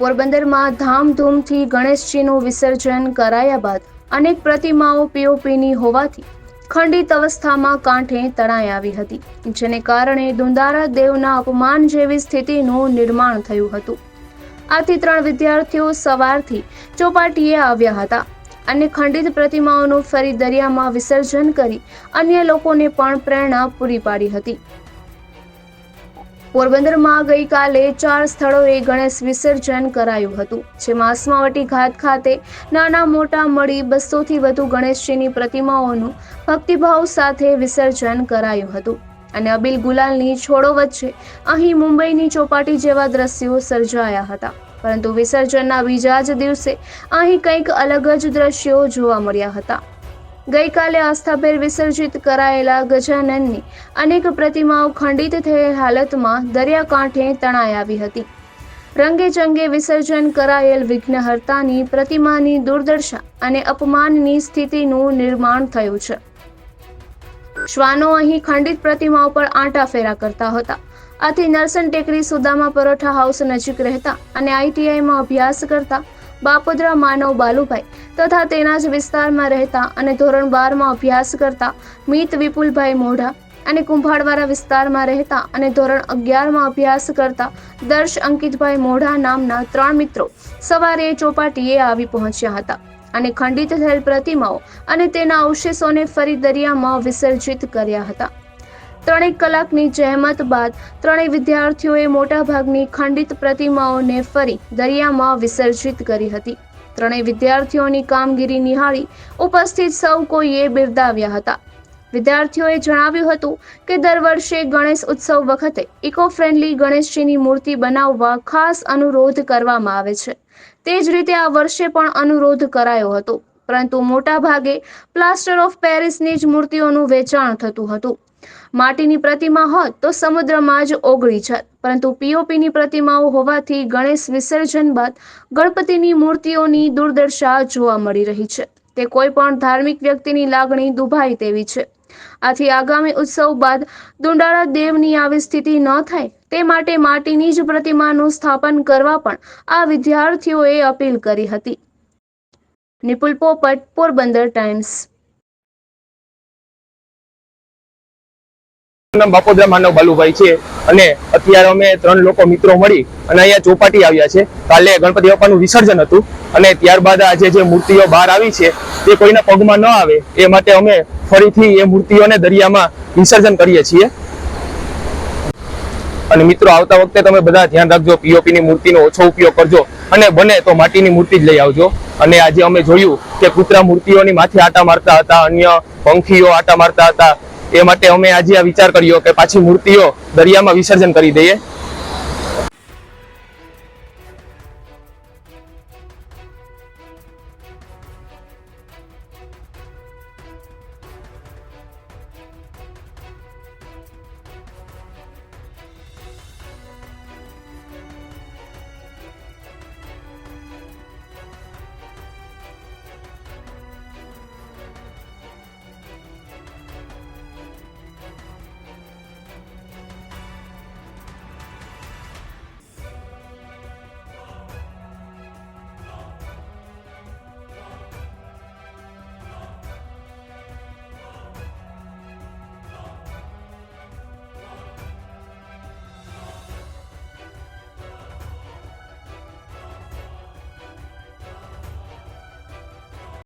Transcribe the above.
પોરબંદરમાં ધામધૂમથી ગણેશજીનું વિસર્જન કરાયા બાદ અનેક પ્રતિમાઓ પીઓપીની હોવાથી ખંડિત અવસ્થામાં કાંઠે તણાઈ આવી હતી, જેને કારણે દુંદારા દેવના અપમાન જેવી સ્થિતિનું નિર્માણ થયું હતું. આથી ત્રણ વિદ્યાર્થીઓ સવારથી ચોપાટીએ આવ્યા હતા અને ખંડિત પ્રતિમાઓનું ફરી દરિયામાં વિસર્જન કરી અન્ય લોકોને પણ પ્રેરણા પૂરી પાડી હતી. પોરબંદરમાં ગઈકાલે ચાર સ્થળોએ ગણેશ વિસર્જન કરાયું હતું, જેમાં અસ્માવટી ઘાટ ખાતે નાના મોટા મળી બસોથી વધુ ગણેશજીની પ્રતિમાઓનું ભક્તિભાવ સાથે વિસર્જન કરાયું હતું. અને અબિલ ગુલાલની છોડો વચ્ચે અહીં મુંબઈની ચોપાટી જેવા દ્રશ્યો સર્જાયા હતા. પરંતુ વિસર્જનના બીજા જ દિવસે અહીં કંઈક અલગ જ દ્રશ્યો જોવા મળ્યા હતા. ગઈકાલે આસ્થાભેર વિસર્જિત કરાયેલા ગજાનનની અનેક પ્રતિમાઓ ખંડિત થયેલ હાલતમાં દરિયાકાંઠે તણાઈ આવી હતી. રંગે ચંગે વિસર્જન કરાયેલ વિઘ્નહર્તાની પ્રતિમાની દુર્દશા અને અપમાનની સ્થિતિનું નિર્માણ થયું છે. શ્વાનો અહીં ખંડિત પ્રતિમાઓ પર આંટા ફેરા કરતા હતા. આથી નરસન ટેકરી સુદામા પરોઠા હાઉસ નજીક રહેતા અને આઈટીઆઈમાં અભ્યાસ કરતા બાપુદ્રા માનવ બાલુભાઈ તથા તેના જ વિસ્તારમાં રહેતા અને ધોરણ બારમાં અભ્યાસ કરતા મિત વિપુલભાઈ મોઢા અને કુંભાડવાળા વિસ્તારમાં રહેતા અને ધોરણ અગિયારમાં અભ્યાસ કરતા દર્શ અંકિતભાઈ મોઢા નામના ત્રણ મિત્રો સવારે ચોપાટીએ આવી પહોંચ્યા હતા અને ખંડિત થયેલ પ્રતિમાઓ અને તેના અવશેષોને ફરી દરિયામાં વિસર્જિત કર્યા હતા. ત્રણેક કલાકની જહેમત બાદ ત્રણેય વિદ્યાર્થીઓએ મોટાભાગની ખંડિત પ્રતિમાઓને ફરી દરિયામાં વિસર્જિત કરી હતી. ત્રણેય વિદ્યાર્થીઓની કામગીરી નિહાળી ઉપસ્થિત સૌ કોઈએ બિરદાવ્યા હતા. વિદ્યાર્થીઓએ જણાવ્યું હતું કે દર વર્ષે ગણેશ ઉત્સવ વખતે ઇકો ફ્રેન્ડલી ગણેશજીની મૂર્તિ બનાવવા ખાસ અનુરોધ કરવામાં આવે છે. તે જ રીતે આ વર્ષે પણ અનુરોધ કરાયો હતો. પરંતુ મોટા ભાગે પ્લાસ્ટર ઓફ પેરિસની જ મૂર્તિઓનું વેચાણ થતું હતું. માટીની પ્રતિમા હોત તો સમુદ્રમાં જ ઓગળી જત. પરંતુ પીઓપીની પ્રતિમાઓ હોવાથી ગણેશ વિસર્જન બાદ ગણપતિની મૂર્તિઓની દુર્દશા જોવા મળી રહી છે. તે કોઈ પણ ધાર્મિક વ્યક્તિની લાગણી દુભાય તેવી છે. આથી આગામી ઉત્સવ બાદ દુંડાળા દેવની આવી સ્થિતિ ન થાય તે માટે માટીની જ પ્રતિમાનું સ્થાપન કરવા પણ આ વિદ્યાર્થીઓએ અપીલ કરી હતી. નિપુલ પોપટ, પોરબંદર ટાઈમ્સ. નામ બાપોદરા માનવ બાલુભાઈ છે. અને અત્યારે અમે ત્રણ લોકો મિત્રો મળી અને અહીંયા ચોપાટી આવ્યા છે. કાલે ગણપતિ બાપાનું વિસર્જન હતું અને ત્યારબાદ આજે જે મૂર્તિઓ બહાર આવી છે તે કોઈના પગમાં ન આવે, એ માટે અમે ફરીથી એ મૂર્તિઓને દરિયામાં વિસર્જન કરીએ છીએ. અને મિત્રો, આવતા વખતે તમે બધા ધ્યાન રાખજો પીઓપી ની મૂર્તિનો ઓછો ઉપયોગ કરજો. અને બને તો માટીની મૂર્તિ જ લઈ આવજો. અને આજે અમે જોયું કે કૂતરા મૂર્તિઓની માથે આટા મારતા હતા, અન્ય પંખીઓ આટા મારતા હતા એ માટે અમે આજે આ વિચાર કર્યો કે પાછી મૂર્તિઓ દરિયામાં વિસર્જન કરી દઈએ.